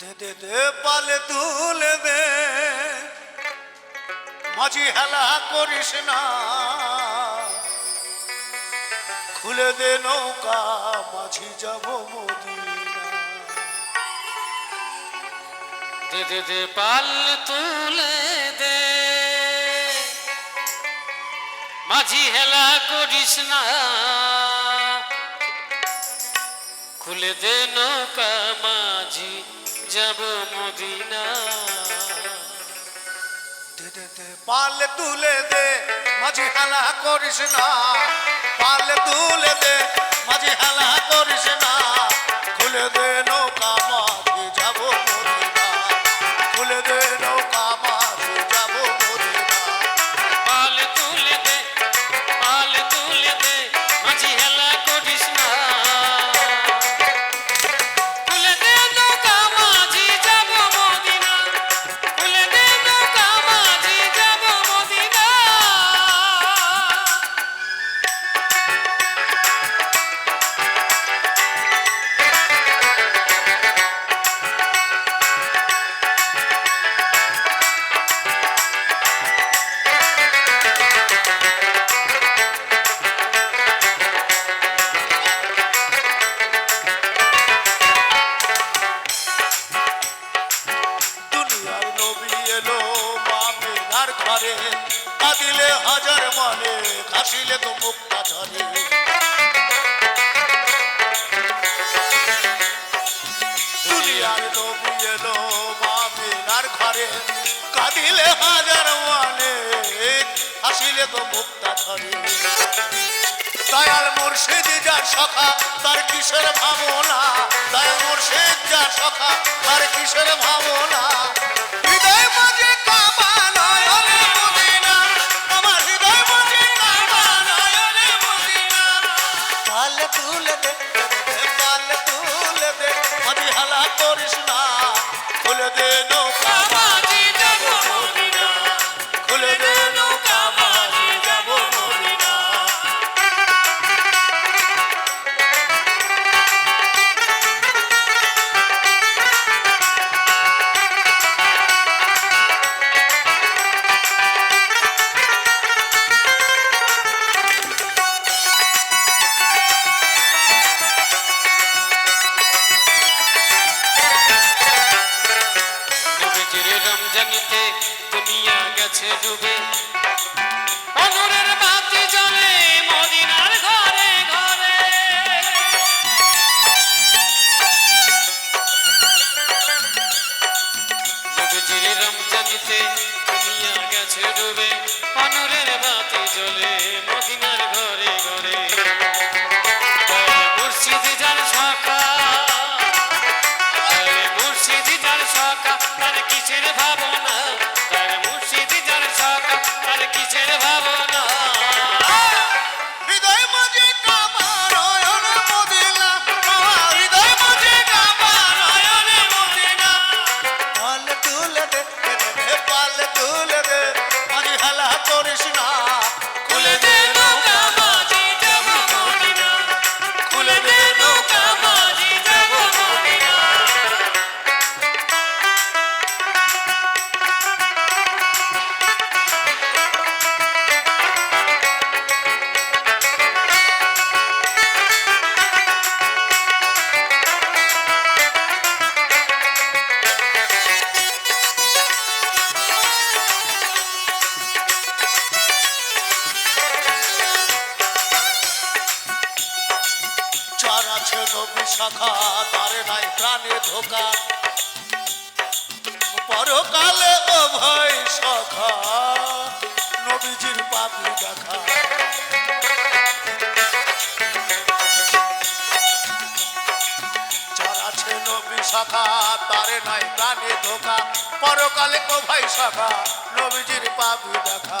দে দে দে, পালে তুলে দে। মাঝি হেলা করিস না। খুলে দে নৌকা, মাঝি যাব মদিনা দে দে দে, পাল তুলে দে। মাঝি হেলা করিস না। খুলে দে নৌকা, মাঝি যাব মদিনা। পালে তুলে দে, মাঝি হেলা করিস না। পালে তুলে দে, মাঝি হেলা করিস না। খুলে দে নৌকা মামিনার ঘরে, কাঁদিলে হাজার মানে কাশিলে তো মুক্তা ঝরে দুনিয়ার নবী এলো মামিনার ঘরে, কাঁদিলে হাজার মানে হাসিলে তো মুক্তা ঝরে দয়াল মুর্শিদ যার সখা, তার কিসের ভাবনা? দয়াল মুর্শিদ যার সখা, তার কিসের ভাবনা? হৃদয় মাঝে দে মাঝি হালা করিস না। খুলে দে নৌকা। গেছে ডুবে শাখা তারে নাই প্রাণে ধোকা। পরকালে ও ভয় সখা, নবীজির পাপি দেখা। আছে নাই প্রাণে ধোকা। পরকালে ও ভাই শাখা নবীজির পাপি দেখা।